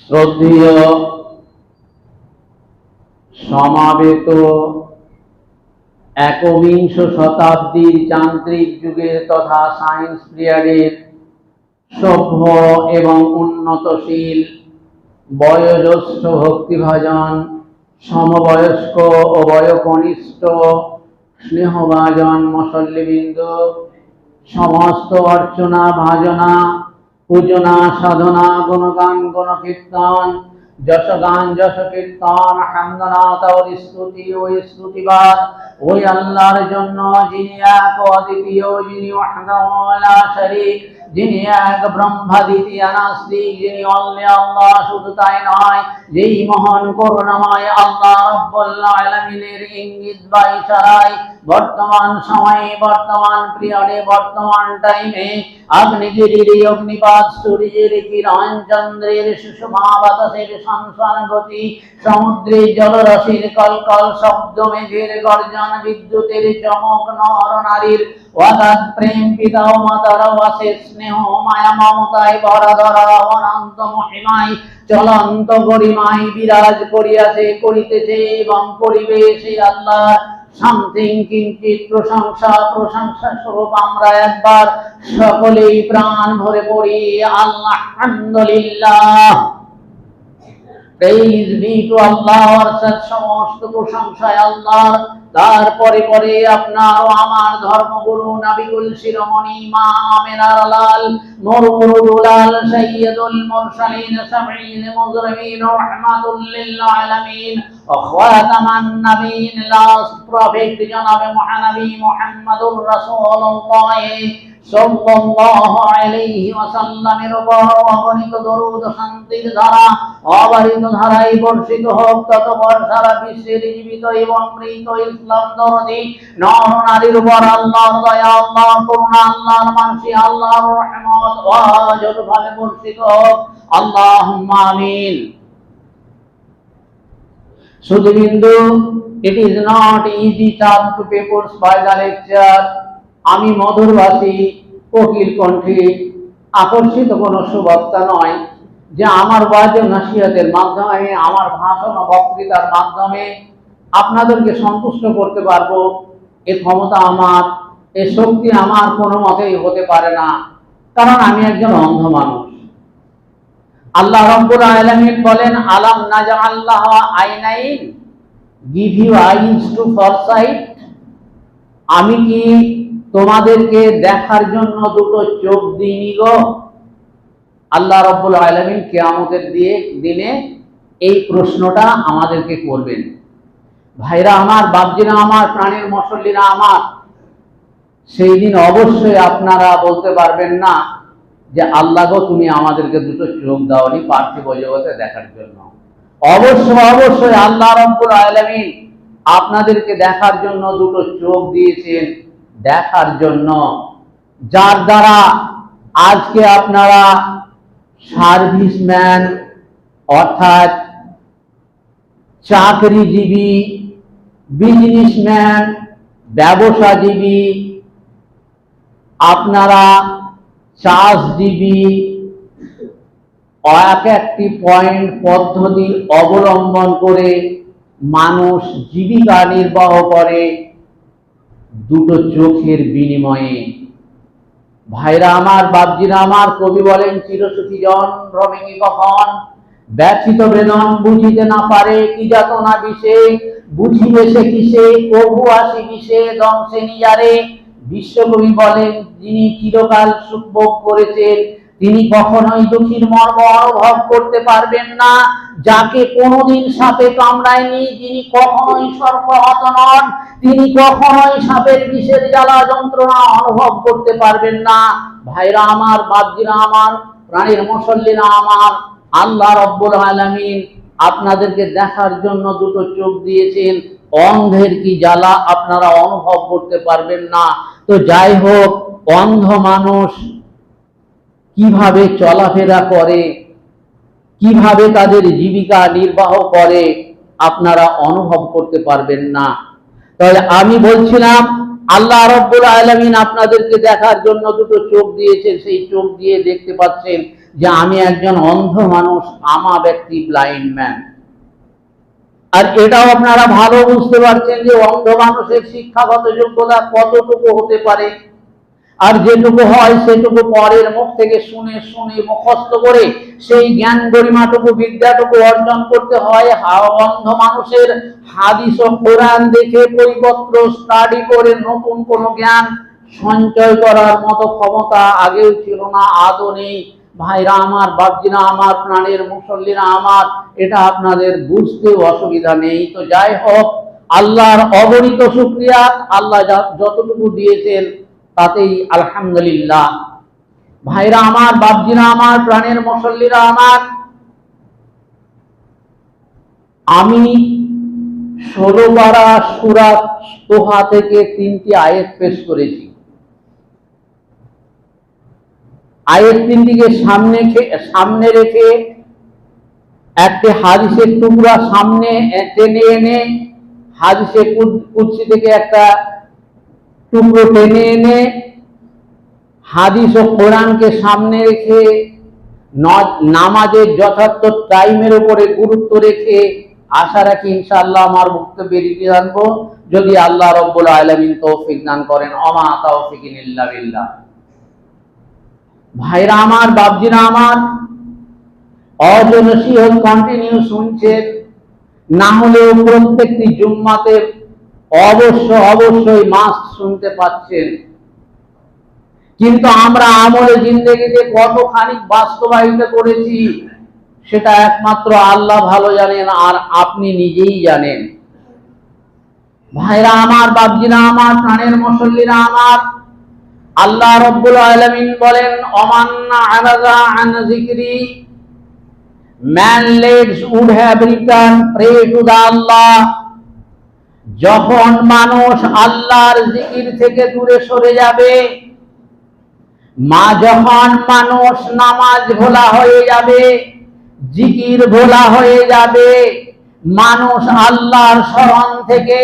শ্রদ্ধেয় সমাবেত একবিংশ শতাব্দীর যান্ত্রিক যুগের তথা সায়েন্স পিরিয়ডের সভ্য এবং উন্নতশীল বয়োজ্যেষ্ঠ ভক্তিভাজন, সমবয়স্ক ও বয়কনিষ্ঠ স্নেহভাজন মসল্লিবৃন্দ সমস্ত অর্চনা ভাজনা পূজনা, সাধনা, গুণগান গুণ কীর্তন যশ কীর্তন হামদনাথ কীর্তন স্তুতি ওই স্তুতিবাদ ওই আল্লাহর জন্য যিনি এক অদ্বিতীয়, যিনি ওয়াহদাহু লা শারীক যিনি এক ব্রহ্মা দ্বিতীয় নাস্তিক যিনি অল্লে আল্লাহ, শুধু তাই নয়, যেই মহান করুণাময় আল্লাহ ইঙ্গিত বা বর্তমান সময়ে, বর্তমান পিরিয়ডে, বর্তমান টাইমে অগ্নিপাত সূর্যের কিরণ, চন্দ্রের সুষমা বাতাসের সংসান গতি, সমুদ্রের জলরাশির কলকল শব্দ মেঘের গর্জন, বিদ্যুতের চমক, নর নারীর অগাধ প্রেম পিতা ও মাতার স্নেহ, মায়া, মমতায় ধরা অনন্ত চলন্ত বিরাজ করিয়াছে, করিতেছে এবং আল্লাহ সামথিং প্রশংসা প্রশংসা স্বরূপ আমরা একবার সকলেই প্রাণ ভরে পড়ি আল্লাহ আলহামদুলিল্লাহ বি টু আল্লাহ অর্থাৎ সমস্ত প্রশংসায় আল্লাহ তারপরে পরে আপনার আমার ধর্মগুরু নাবিকুল শিরোমণি মা আমেনার লাল মরুমুরুলাল সৈয়দুল মুরসালিন সামিন মুজরিমিন, রাহমাতুল লিল আলামিন খাতামান নবীন লাস্ট প্রফেট জনাবে মহানবী মুহাম্মদুর রাসূলুল্লাহ। সাল্লাল্লাহু আলাইহি ওয়াসাল্লামের উপর অগণিত নর নারীর উপর আল্লাহর দয়া আল্লাহ task to papers by the lecture আমি মধুরবাসী, কোকিল কণ্ঠে আকর্ষিত কোনো সুবক্তা নয় যে আমার ওয়াজ ও নসিহতের মাধ্যমে, আমার ভাষণ ও বক্তৃতার মাধ্যমে আপনাদেরকে সন্তুষ্ট করতে পারব। এ ক্ষমতা আমার, এ শক্তি আমার কোনো মতেই হতে পারে না, কারণ আমি একজন অন্ধ মানুষ। আল্লাহ রব্বুল আলামিন বলেন, আলাম নাজা আল্লাহ আইনাইন? Give you eyes to foresight আমি কি তোমাদেরকে দেখার জন্য দুটো চোখ দিইনি গো আল্লাহ রব্বুল আলামিন কিয়ামতের দিয়ে দিনে এই প্রশ্নটা আমাদেরকে করবেন। ভাইরা আমার, বাপজিরা আমার, প্রাণের মশল্লিরা আমার, সেই দিন অবশ্যই আপনারা বলতে পারবেন না যে, আল্লাহ গো, তুমি আমাদেরকে দুটো চোখ দাওনি পার্থিব জগতে দেখার জন্য। অবশ্যই অবশ্যই আল্লাহ রব্বুল আলামিন আপনাদেরকে দেখার জন্য দুটো চোখ দিয়েছেন। দেখার জন্য, যার দ্বারা আজকে আপনারা সার্ভিসম্যান অর্থাৎ চাকরিজীবী, বিজনেসম্যান, ব্যবসাজীবী, আপনারা চাষজীবী, এক একটি পয়েন্ট পদ্ধতি অবলম্বন করে মানুষ জীবিকা নির্বাহ করে দুটো চোখের বিনিময়ে। ভাইরা আমার বাবজিরা আমার, কবি বলেন চিরসুখী জন রমেনি কখন? ব্যথিত বেদন বুঝিতে না পারে কি যাত না বিষে, বুঝিবে সে কিসে, কবু আসি কিসে, দংশে নিজারে। বিশ্বকবি বলেন, যিনি চিরকাল সুখ ভোগ করেছেন তিনি কখনোই দুঃখীর মর্ম অনুভব করতে পারবেন না। যাকে কোনোদিন সাপে কামড়ায়নি, যিনি কখনোই সর্বহত নন, তিনি কখনোই সাপের বিষের জ্বালা যন্ত্রণা অনুভব করতে পারবেন না। ভাইরা আমার, বাপজিরা আমার, প্রাণীর মুসল্লিরা আমার, আল্লাহ রব্বুল আলামিন আপনাদেরকে দেখার জন্য দুটো চোখ দিয়েছেন। অন্ধের কি জ্বালা আপনারা অনুভব করতে পারবেন না। তো যাই হোক, অন্ধ মানুষ কীভাবে চলাফেরা করে? কীভাবে তাদের জীবিকা নির্বাহ করে? আপনারা অনুভব করতে পারবেন না। তাহলে আমি বলছিলাম, আল্লাহ রব্বুল আলামিন আপনাদেরকে দেখার জন্য দুটো চোখ দিয়েছেন। সেই চোখ দিয়ে দেখতে পাচ্ছেন যে আমি একজন অন্ধ মানুষ, আমা ব্যক্তি ব্লাইন্ড ম্যান আর এটাও আপনারা ভালো বুঝতে পারছেন যে অন্ধ মানুষের শিক্ষাগত যোগ্যতা কতটুকু হতে পারে। আর যেটুকু হয় সেটুকু পরের মুখ থেকে শুনে শুনে মুখস্থ করে সেই জ্ঞান গরিমাটুকু বিদ্যাটুকু অর্জন করতে হয়। অন্ধ মানুষের হাদিস ও কোরআন দেখে বইপত্র স্টাডি করে নতুন কোনো জ্ঞান সঞ্চয় করার মতো ক্ষমতা আগেও ছিল না, আদৌ নেই। ভাইরা আমার, বাপজিরা আমার, প্রাণের মুসল্লিরা আমার, এটা আপনাদের বুঝতে অসুবিধা নেই। তো যাই হোক, আল্লাহর অগণিত শুক্রিয়া। আল্লাহ যতটুকু দিয়েছেন তাতেই আলহামদুলিল্লাহ। ভাইরা আমার, বাপজিরা আমার, প্রাণের মুসল্লিরা আমার, আমি ষোলো বারা সুরাত তোহা থেকে তিনটি আয়াত পেশ করেছি। আয়ের তিনটিকে সামনে সামনে রেখে একটি হাদিসের টুকরা সামনে টেনে এনে হাদিসে কুচ্ছি থেকে একটা টুকরো টেনে এনে হাদিস ও কোরআনকে সামনে রেখে নামাজের যথার্থ টাইমের উপরে গুরুত্ব রেখে আশা রাখি ইনশাআল্লাহ আমার বক্তব্যে রীতি জানব যদি আল্লাহ রব্বুল আলমিন তৌফিক দান করেন, অমা তৌফিক বিল্লাহ। ভাইরা আমার বাবজিরা আমার অজনসি হোক কন্টিনিউ শুনছেন, না হলেও প্রত্যেকটি জুম্মাতে অবশ্য, অবশ্যই মাস্ক শুনতে পাচ্ছেন। কিন্তু আমরা আমলে জিন্দগিতে কতখানি বাস্তবায়িত করেছি, সেটা একমাত্র আল্লাহ ভালো জানেন আর আপনি নিজেই জানেন। ভাইরা আমার বাবজিরা আমার, প্রাণের মুসল্লিরা আমার, আল্লাহ রব্বুল আলামিন বলেন, অমান্না আলাদা আন যিকরি man let's would have return pray যখন মানুষ আল্লাহর জিকির থেকে দূরে সরে যাবে, মা যখন মানুষ নামাজ ভোলা হয়ে যাবে, জিকির ভোলা হয়ে যাবে, মানুষ আল্লাহর স্মরণ থেকে,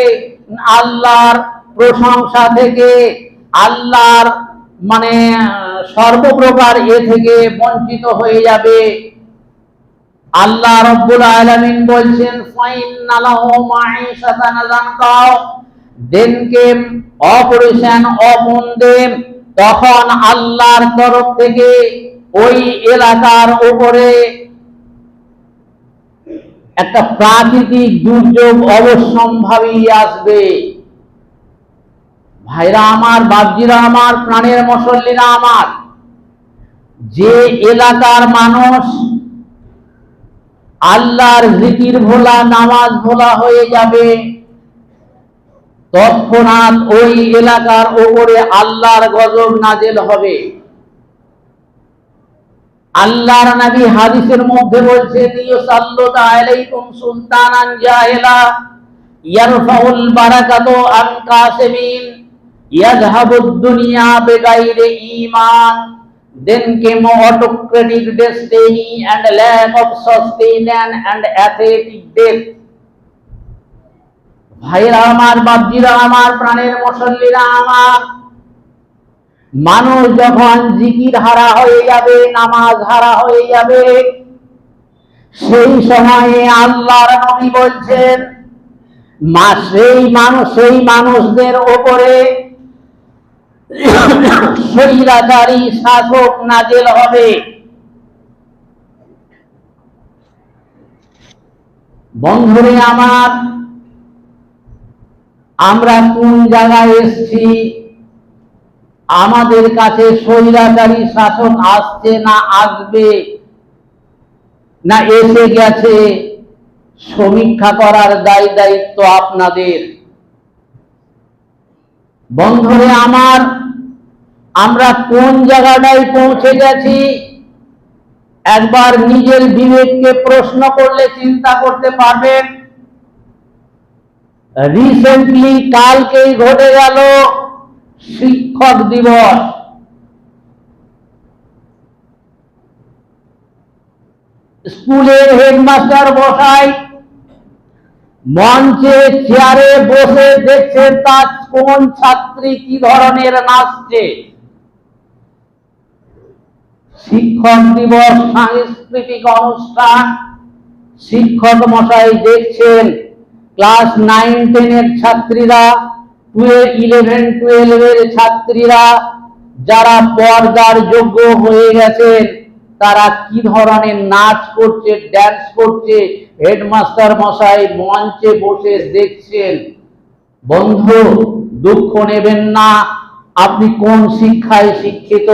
আল্লাহর প্রশংসা থেকে, আল্লাহর মানে সর্বপ্রকার এ থেকে বঞ্চিত হয়ে যাবে। আল্লাহ রব্বুল আলামিন বলছেন দেনকে অপারেশন অপন তখন আল্লাহর তরফ থেকে ওই এলাকার উপরে একটা প্রাকৃতিক দুর্যোগ অবশ্যম্ভাবী আসবে। ভাইরা আমার বাবজিরা আমার, প্রাণের মুসল্লিরা আমার, যে এলাকার মানুষ আল্লাহর জিকির ভোলা, নামাজ ভোলা হয়ে যাবে। তৎক্ষণাৎ ওই এলাকার ওপরে আল্লাহর গজব নাজেল হবে। আল্লাহর নবী হাদিসের মধ্যে বলছেন ইউসাল্লুতু আলাইকুম সুলতানান জাহিলা, ইয়ারফাউল বারাকাতু আন কাসিমিন, ইয়াযহাবুদ দুনিয়া ঈমান। Then came autocratic destiny and lack of sustenance and atheistic death আমার আমার, প্রাণের আমার। মানুষ যখন জিকির হারা হয়ে যাবে, নামাজ হারা হয়ে যাবে, সেই সময়ে আল্লাহর নবী বলছেন, মা, সেই মানুষ, সেই মানুষদের ওপরে স্বৈরাচারী শাসক নাজেল হবে। বন্ধুরে আমার, আমরা কোন জায়গায় এসছি? আমাদের কাছে শাসক আসছে না আসবে? না এসে গেছে? সমীক্ষা করার দায় দায়িত্ব আপনাদের। বন্ধুরে আমার আমরা কোন জায়গাটায় পৌঁছে গেছি? একবার নিজের বিবেককে প্রশ্ন করলে চিন্তা করতে পারবেন। রিসেন্টলি কালকেই ঘটে গেল শিক্ষক দিবস। স্কুলের হেডমাস্টার বসাই মঞ্চে চেয়ারে বসে দেখছে তার কোন ছাত্রী কি ধরনের নাচছে। শিক্ষক দিবস সাংস্কৃতিক অনুষ্ঠান। শিক্ষক মশাই দেখছেন, ক্লাস নাইন, টেনের ছাত্রীরা ইলেভেন, টুয়েলভের ছাত্রীরা, যারা পর্দার যোগ্য হয়ে গেছেন, তারা কি ধরনের নাচ করছে ড্যান্স করছে হেডমাস্টার মশাই মঞ্চে বসে দেখছেন। বন্ধু, দুঃখ নেবেন না, আপনি কোন শিক্ষায় শিক্ষিত?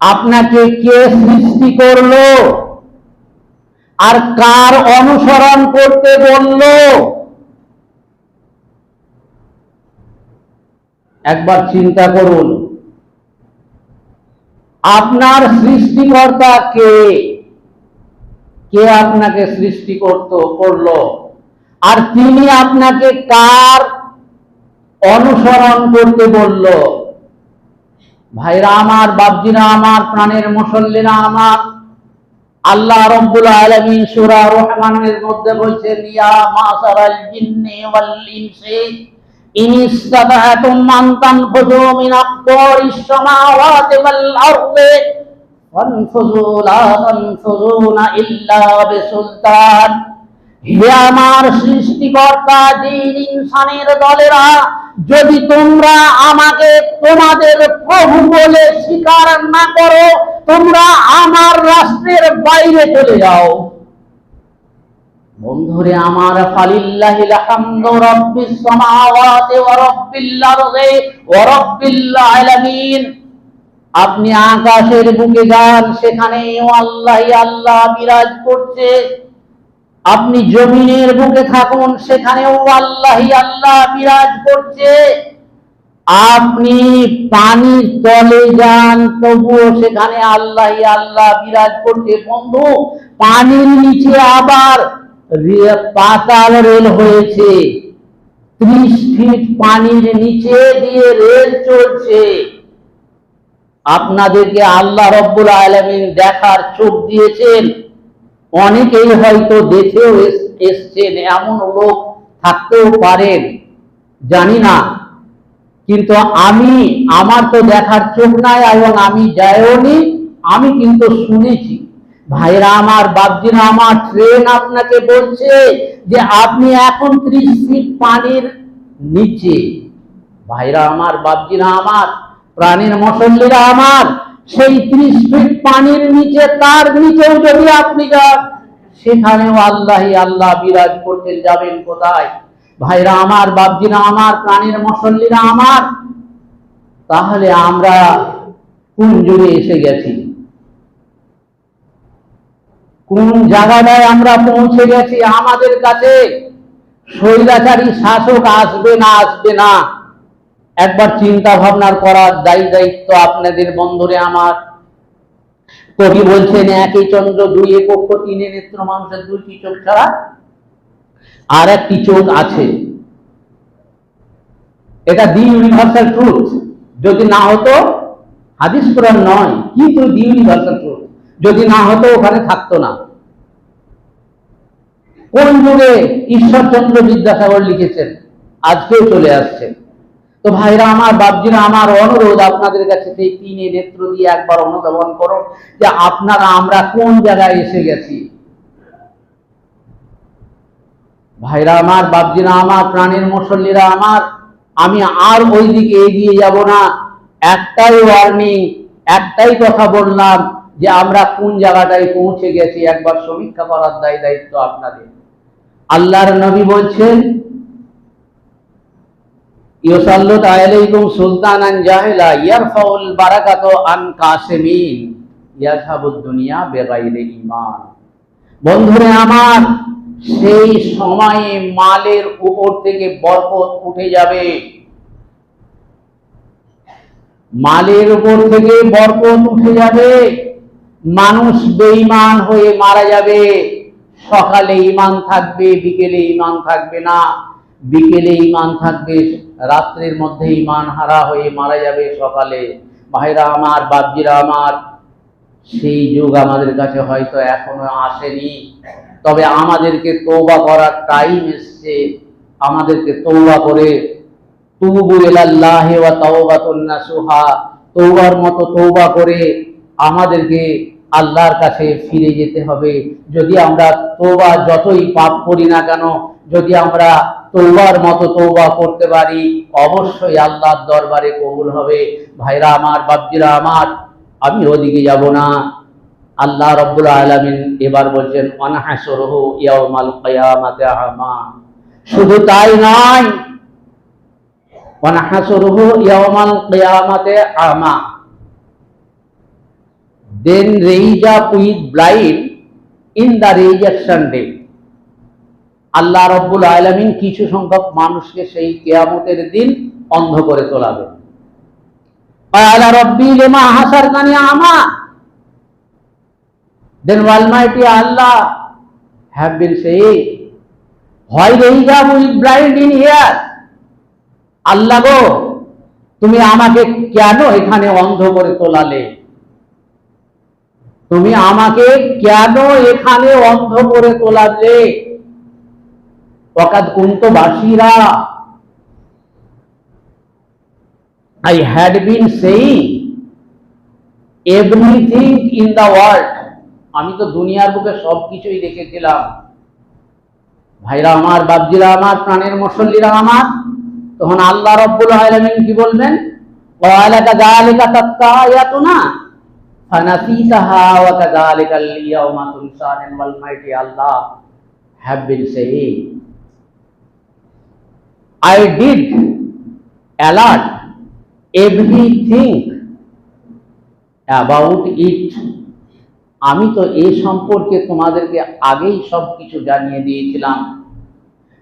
আপনাকে কে সৃষ্টি করল? আর কার অনুসরণ করতে বলল? একবার চিন্তা করুন। আপনার সৃষ্টিকর্তা কে? কে আপনাকে সৃষ্টি করত, করল? আর তিনি আপনাকে কার অনুসরণ করতে বলল? ভাইরা আমার বাবজিরা আমার, প্রাণের মুসল্লিরা আমার। আল্লাহ রব্বুল আলামিন সূরা রহমানের মধ্যে বলছেন, ইয়া মাসারাল জিন্নি ওয়াল ইনসি, ইন মান তানফুযু মিন আকবারিস সামাওয়াতি ওয়াল আরদি, ফানফুযু, লা তানফুযুনা ইল্লা বিসুলতান। হে আমার সৃষ্টিকর্তা জিন ইনসানের দলেরা যদি তোমরা আমাকে তোমাদের প্রভু বলে স্বীকার না করো, তোমরা আমার রাষ্ট্রের বাইরে চলে যাও। বন্ধুরে, আমার আপনি আকাশের বুকে যান সেখানে আল্লাহ বিরাজ করছে। আপনি জমিনের বুকে থাকুন, সেখানেও আল্লাহি আল্লাহ বিরাজ করছে। আপনি পানির তলে যান, তবুও সেখানে আল্লাহ আল্লাহ বিরাজ করছে। বন্ধু, পানির নিচে আবার পাতাল রেল হয়েছে। ত্রিশ ফিট পানির নিচে দিয়ে রেল চলছে। আপনাদেরকে আল্লাহ রব্বুল আলমিন দেখার চোখ দিয়েছেন। অনেকেই হয়তো দেখেও এস- এসছেন, এমন লোক থাকতেও পারেন, জানি না। কিন্তু আমি, আমার তো দেখার চোখ নাই এবং আমি যাইওনি আমি কিন্তু শুনেছি। ভাইরা আমার, বাপজিরা আমার ট্রেন আপনাকে বলছে যে আপনি এখন ত্রিশ ফিট পানির নিচে। ভাইরা আমার, বাপজিরা আমার, প্রাণীর মশল্লিরা আমার সেই ত্রিশ ফিট পানির নিচে, তার নিচেও যদি আপনি যান, সেখানেও আল্লাহ আল্লাহ বিরাজ করতে যাবেন কোথায়? ভাইরা আমার, বাপজিরা আমার, প্রাণের মশল্লিরা আমার। তাহলে আমরা কোন যুগে এসে গেছি? কোন জায়গাটায় আমরা পৌঁছে গেছি আমাদের কাছে? স্বৈরাচারী শাসক আসবে না আসবে না। একবার চিন্তা ভাবনার করার দায়ী দায়িত্ব আপনাদের বন্ধুরে আমার। কবি বলছেন, একই চন্দ্র দুই একক তিনে নেত্র, মানুষের দুইটি চোখ ছাড়া আর একটি চোখ আছে। এটা দি ইউনিভার্সাল ট্রুথ। যদি না হতো, হাদিস কোরআন নয়, কিন্তু দি ইউনিভার্সাল ট্রুথ। যদি না হতো, ওখানে থাকতো না। কোন যুগে ঈশ্বরচন্দ্র বিদ্যাসাগর লিখেছেন? আজকেও চলে আসছে। তো ভাইরা আমার, বাপজিরা আমার, অনুরোধ আপনাদের কাছে সেই তিনে নেত্র দিয়ে একবার অনুধাবন করো যে আপনারা, আমরা কোন জায়গায় এসে গেছি? ভাইরা আমার, বাপজিরা আমার, প্রাণের মুসল্লিরা আমার, আমি আর ওই দিকে এগিয়ে যাব না। একটাই ওয়ার্নিং একটাই কথা বললাম যে আমরা কোন জায়গাটায় পৌঁছে গেছি? একবার সমীক্ষা করার দায় দায়িত্ব আপনাদের। আল্লাহর নবী বলছেন ইউসাল্লুত আলাইকুম সুলতানান জাহিলা, ইয়ারফাউল বারাকাত আন কাসিমিন ইয়াজহাবুদ দুনিয়া বেগাইরে ঈমান। বন্ধুরে আমার, সেই সময়ে মালের উপর থেকে বরকত উঠে যাবে। মালের উপর থেকে বরকত উঠে যাবে, মানুষ বেঈমান হয়ে মারা যাবে। সকালে ইমান থাকবে, বিকেলে ইমান থাকবে না। বিকেলে ইমান থাকবে, রাত্রের মধ্যে ইমান হারা হয়ে মারা যাবে সকালে। ভাইরা আমার বাবজিরা আমার, সেই যুগ আমাদের কাছে হয়তো এখনও আসেনি। তবে আমাদেরকে তৌবা করার টাইম এসছে। আমাদেরকে তৌবা করে, তুবু ইলাল্লাহি ওয়া তৌবার মতো তৌবা করে আমাদেরকে আল্লাহর কাছে ফিরে যেতে হবে। যদি আমরা তোবা যতই পাপ করি না কেন যদি আমরা তৌবার মতো তৌবা করতে পারি, অবশ্যই আল্লাহর দরবারে কবুল হবে। ভাইরা আমার, বাপজিরা আমার, আমি ওদিকে যাব না। আল্লাহ রব্বুল আলামিন এবার বলছেন শুধু তাই নয়, অনাহাসরহু কিয়ামাতে আমা with blind in the rejection day আল্লাহ রব্বুল আলমিন কিছু সংখ্যক মানুষকে সেই কেয়ামতের দিন অন্ধ করে তোলাবে। আল্লাহ রব্বি লেমা হাসার কানে আমা। দেন ওয়ালমাইটি আল্লাহ হ্যাভ বিন সেই হয় রেহি যাব ব্লাইন্ড ইন হিয়ার আল্লাহ গো তুমি আমাকে কেন এখানে অন্ধ করে তোলালে? তুমি আমাকে কেন এখানে অন্ধ করে তোলালে? ওকাদ কুন্ত বাসিরা I had been saying, everything in the world, আমি তো দুনিয়ার বুকে সব কিছুই দেখেছিলাম। ভাইরা আমার বাবজিরা আমার, প্রাণের মুসল্লিরা আমার, তখন আল্লাহ রব্বুল আলামিন কি বলবেন? ওয়ালাকা যালিকা তাতকায়াতুনা ফানাসিতাহা ওয়া কাযালিকাল ইয়াউমা তুনসা and almighty Allah have been saying I did alert everything about it. আমি তো এই সম্পর্কে তোমাদেরকে আগেই সব কিছু জানিয়ে দিয়েছিলাম।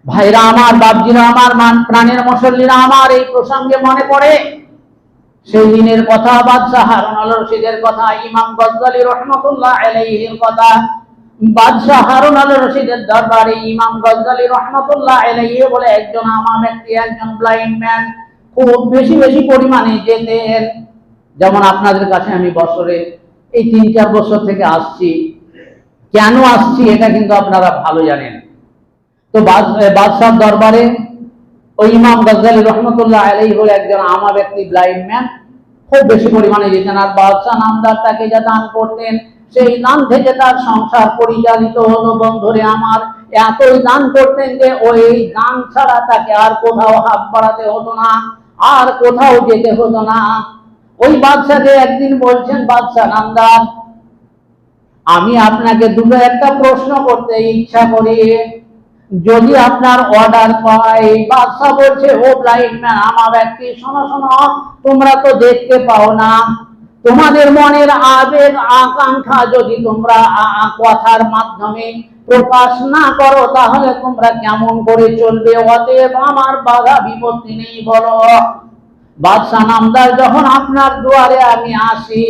ভাইরা আমার বাবজিরা আমার, মান প্রাণের মুসল্লিরা আমার, এই প্রসঙ্গে মনে পড়ে সেই দিনের কথা, বাদশাহ রশিদের কথা, ইমাম গজ্জালি রহমতুল্লাহ আলাইহির কথা বাদশাহ হারুন আল রশিদের দরবারে ইমাম গজ্জালি রহমতুল্লাহ আলাইহি বলে একজন আমা ব্যক্তি, একজন ব্লাইন্ড ম্যান খুব বেশি বেশি পরিমাণে যেতেন যেমন আপনাদের কাছে আমি বছরে এই তিন চার বছর থেকে আসছি। কেন আসছি এটা কিন্তু আপনারা ভালো জানেন। তো বাদ- বাদশার দরবারে ওই ইমাম গজ্জালি রহমতুল্লাহ আলাই হলো একজন আমা ব্যক্তি ব্লাইন্ড ম্যান খুব বেশি পরিমাণে যেতেন আর বাদশাহ নামদার তাকে যা দান করতেন সেই দান থেকে তার সংসার পরিচালিত হলো বন্ধুরে আমার। এতই দান করতেন যে ওই দান ছাড়া তাকে আর কোথাও হাত বাড়াতে হতো না, আর কোথাও যেতে হতো না। ওই বাদশাকে একদিন বলছেন বাদশাহ নামদার আমি আপনাকে দুটো একটা প্রশ্ন করতে ইচ্ছা করি। যদি আপনার অর্ডার পাই বাদশাহ বলছে, ও ব্লাইন্ড ম্যান আমার একটি শোনো শোনো, তোমরা তো দেখতে পাও না। তোমাদের মনের আবেগ, আকাঙ্ক্ষা যদি তোমরা কথার মাধ্যমে প্রকাশ না করো, তাহলে তোমরা কেমন করে চলবে? অতএব আমার বাধা বিপত্তি নেই, বলো। বাদশাহ নামদার যখন আপনার দুয়ারে আমি আসি,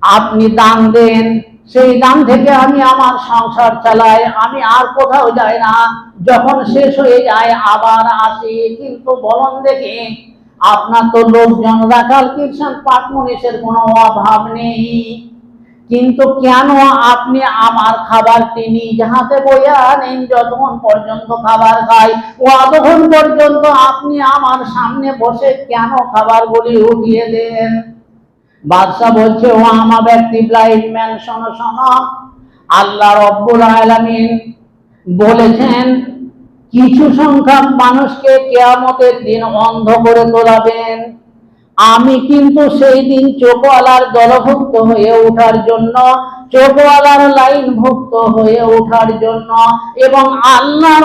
আপনি দান দেন। সেই দান থেকে আমি আমার সংসার চালাই। আমি আর কোথাও যাই না। যখন শেষ হয়ে যায়, আবার আসি। কিন্তু বলন দেখে আপনার তো লোকজন রাখাল কৃষ্ণ মনীষের কোনো অভাব নেই। কিন্তু কেন আপনি আমার খাবারটি নিজ হাতে বইয়া নেন যতক্ষণ পর্যন্ত খাবার খাই ও অতক্ষণ পর্যন্ত আপনি আমার সামনে বসে কেন খাবারগুলি উঠিয়ে দেন? বাদশাহ বলছে, ও আমা ব্যক্তি, ব্লাইন্ড ম্যান, শোনো শোনো। আল্লাহ রব্বুল আলামিন বলেছেন কিছু সংখ্যক মানুষকে কেয়ামতের দিন অন্ধ করে তোলাবেন। আমি কিন্তু সেই দিন চোখওয়ালার দলভুক্ত হয়ে ওঠার জন্য, চোখওয়ালার লাইন ভুক্ত হয়ে ওঠার জন্য এবং আল্লাহ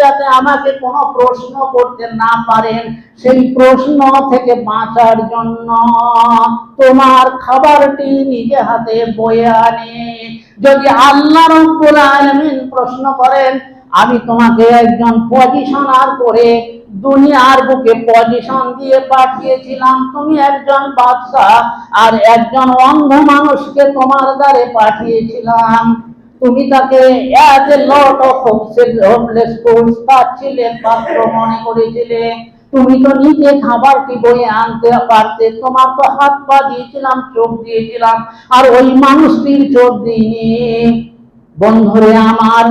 যাতে আমাকে কোনো প্রশ্ন করতে না পারেন, সেই প্রশ্ন থেকে বাঁচার জন্য তোমার খাবারটি নিজে হাতে বয়ে আনে। যদি আল্লাহ রব্বুল আলামিন প্রশ্ন করেন আমি তোমাকে একজন পজিশনার করে দুনিয়ার বুকে পজিশন দিয়ে পাঠিয়েছিলাম। তুমি একজন বাদশাহ আর একজন অন্ধ মানুষকে তোমার দ্বারে পাঠিয়েছিলাম। তুমি তাকে as lot of hopeless course পাচ্ছিলে, পাত্র মনে করেছিলে। তুমি তো নিজে খাবারটি বয়ে আনতে পারতে, তোমার তো হাত পা দিয়েছিলাম, চোখ দিয়েছিলাম, আর ওই মানুষটির চোখ দিইনি। বন্ধুরে আমার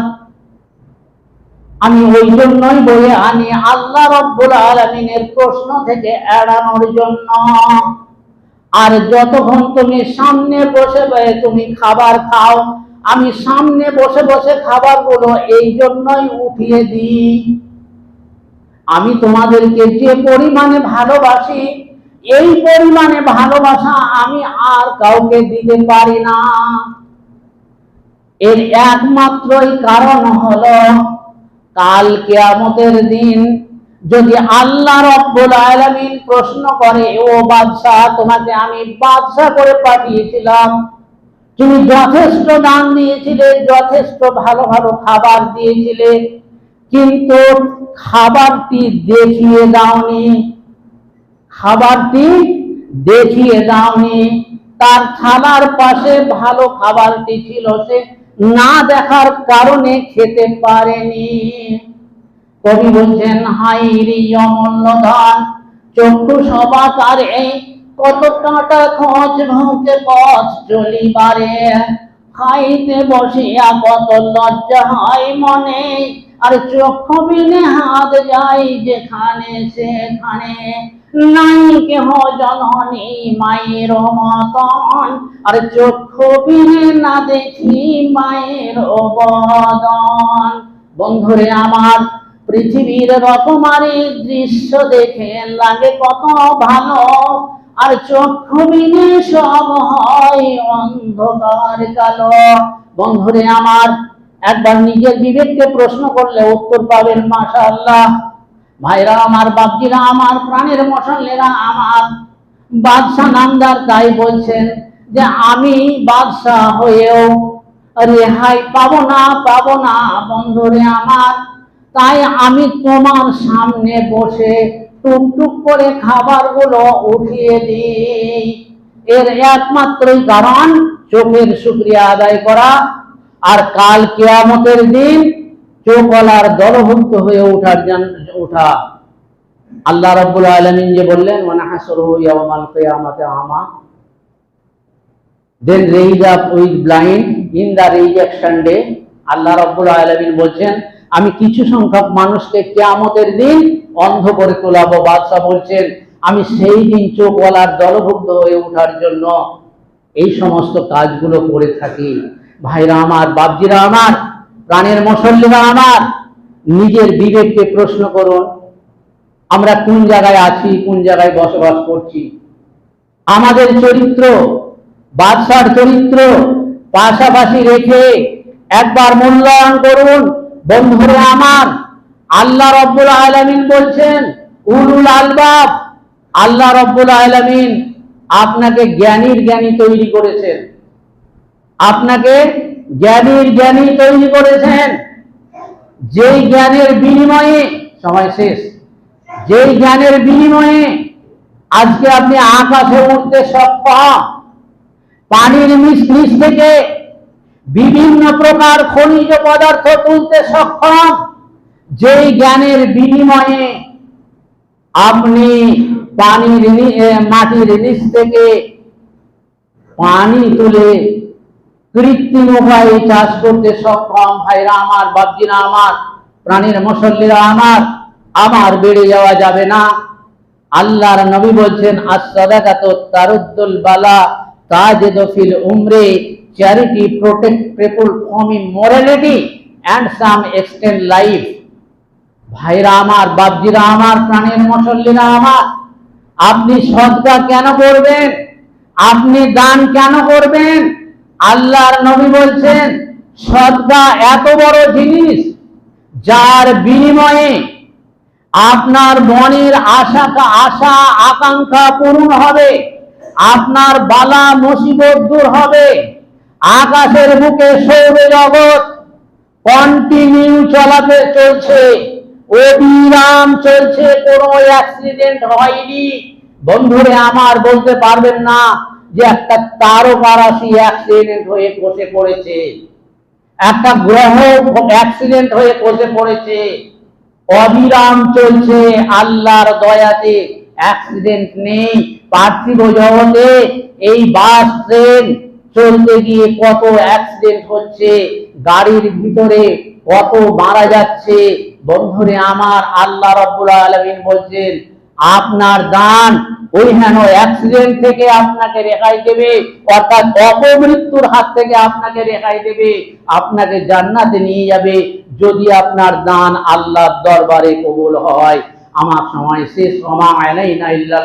আমি ওই জন্যই বলে আনি আল্লাহ রব্বুল আলমিনের প্রশ্ন থেকে এড়ানোর জন্য। আর যতক্ষণ তুমি সামনে বসে তুমি খাবার খাও, আমি সামনে বসে বসে খাবারগুলো এই জন্যই উঠিয়ে দিই। আমি তোমাদেরকে যে পরিমাণে ভালোবাসি, এই পরিমাণে ভালোবাসা আমি আর কাউকে দিতে পারি না। এর একমাত্রই কারণ হলো কাল কেয়ামতের দিন যদি আল্লাহ রব্বুল আলামিন প্রশ্ন করে, ও বাদশাহ, তোমাকে আমি বাদশাহ করে পাঠিয়েছিলাম। তুমি যথেষ্ট দান দিয়েছিলে, যথেষ্ট ভালো ভালো খাবার দিয়েছিলে, কিন্তু খাবারটি দেখিয়ে দাওনি। খাবারটি দেখিয়ে দাওনি। তার থালার পাশে ভালো খাবারটি ছিল সে না দেখার কারণে খেতে পারেনি। কবি বলছেন, হাই রে অমূল্য ধন চক্ষু সবা তারে, কত কাঁটা খোঁজ ভোঁকে পথ চলিবারে। খাইতে বসিয়া কত লজ্জা হয় মনে, আর চক্ষু বিনে হাত যাই যেখানে সেখানে। নাই কেহ জননী মায়ের মতন, আর চক্ষু বিনে না দেখি মায়ের বদন বন্ধুরে আমার, পৃথিবীর রকমারি দৃশ্য দেখে লাগে কত ভালো। আর চক্ষু বিনে সব হয় অন্ধকার কালো। বন্ধুরে আমার, একবার নিজের বিবেককে প্রশ্ন করলে উত্তর পাবেন মাশা আল্লাহ ভাইরা আমার, বাপজিরা আমার, প্রাণের মশল্লেরা আমার। বাদশাহ নামদার তাই বলছেন যে আমি বাদশাহ হয়েও রেহাই পাবো না পাবো না বন্ধুরে আমার। তাই আমি তোমার সামনে বসে টুকটুক করে খাবারগুলো উঠিয়ে দিই। এর একমাত্রই কারণ চোখের শুক্রিয়া আদায় করা। আর কাল কেয়ামতের দিন চোখলার দলভুক্ত হয়ে ওঠার ওঠা। আল্লাহ রাব্বুল আলামিন যে বললেন ওয়ানা হাসরুহু ইয়াওমাল কিয়ামাতি আমা then raise up with blind in the rejection day Allah রাব্বুল আলামিন বলছেন, আমি কিছু সংখ্যক মানুষকে কিয়ামতের দিন অন্ধ করে তোলাবো। বাদশাহ বলছেন, আমি সেই দিন চোখওয়ালার দলভুক্ত হয়ে ওঠার জন্য এই সমস্ত কাজগুলো করে থাকি। ভাইরা আমার, বাপজিরা আমার, প্রাণের মুসল্লিরা আমার, নিজের বিবেককে প্রশ্ন করুন, আমরা কোন জায়গায় আছি, কোন জায়গায় বসবাস করছি? আমাদের চরিত্র বাদশার চরিত্র পাশাপাশি রেখে একবার মূল্যায়ন করুন। বন্ধুরে আমার, আল্লাহ রব্বুল আলামিন বলছেন, উলুল আলবাব। আল্লাহ রব্বুল আলামিন আপনাকে জ্ঞানীর জ্ঞানী তৈরি করেছেন। আপনাকে জ্ঞানীর জ্ঞানী তৈরি করেছেন। যেই জ্ঞানের বিনিময়ে সময় শেষ। যেই জ্ঞানের বিনিময়ে আজকে আপনি আকাশে উঠতে সক্ষম। পানির নিচ থেকে বিভিন্ন প্রকার খনিজ পদার্থ তুলতে সক্ষম। যেই জ্ঞানের বিনিময়ে আপনি পানির মাটির নিচ থেকে পানি তুলে কৃত্রিম উপায়ে চাষ করতে সক্ষম। ভাইরা আমার বাবজিরা আমার, প্রাণীর মুসল্লিরা আমার আমার বেড়ে যাওয়া যাবে না। আল্লাহর নবী বলছেন as-sadaqatu তারুদ্দুল বালা তাজিদু ফিল উমরে charity protect people from immorality and some extend life ভাইরা আমার বাবজিরা আমার, প্রাণের মুসল্লিরা আমার, আপনি সদকা কেন করবেন? আপনি দান কেন করবেন? আল্লাহর নবী বলছেন সদকা এত বড় জিনিস যার বিনিময়ে আপনার মনের আশা আশা, আকাঙ্ক্ষা পূরণ হবে। আপনার বালা মুসিবত দূর হবে। আকাশের বুকে সৌর জগৎ কন্টিনিউ চলাতে চলছে। অবিরাম চলছে, কোনো অ্যাক্সিডেন্ট হয়নি। বন্ধুরে, আমার বলতে পারবেন না যে একটা তারকারাশি অ্যাক্সিডেন্ট হয়ে বসে পড়েছে। একটা গ্রহ অ্যাক্সিডেন্ট হয়ে বসে পড়েছে। অবিরাম চলছে, আল্লাহর দয়াতে অ্যাক্সিডেন্ট নেই, পার্থিব জগতে এই বাস, ট্রেন চলতে গিয়ে কত অ্যাক্সিডেন্ট হচ্ছে, গাড়ির ভিতরে কত মারা যাচ্ছে। বন্ধুরে আমার আল্লাহ রব্বুল আলমিন বলছেন, আপনার দান ওই হেন অ্যাক্সিডেন্ট থেকে আপনাকে রেহাই দেবে, অর্থাৎ অপমৃত্যুর হাত থেকে আপনাকে রেহাই দেবে, আপনাকে জান্নাতে নিয়ে যাবে। যদি আপনার দান আল্লাহর দরবারে কবুল হয় আমার সময় শেষ নাই না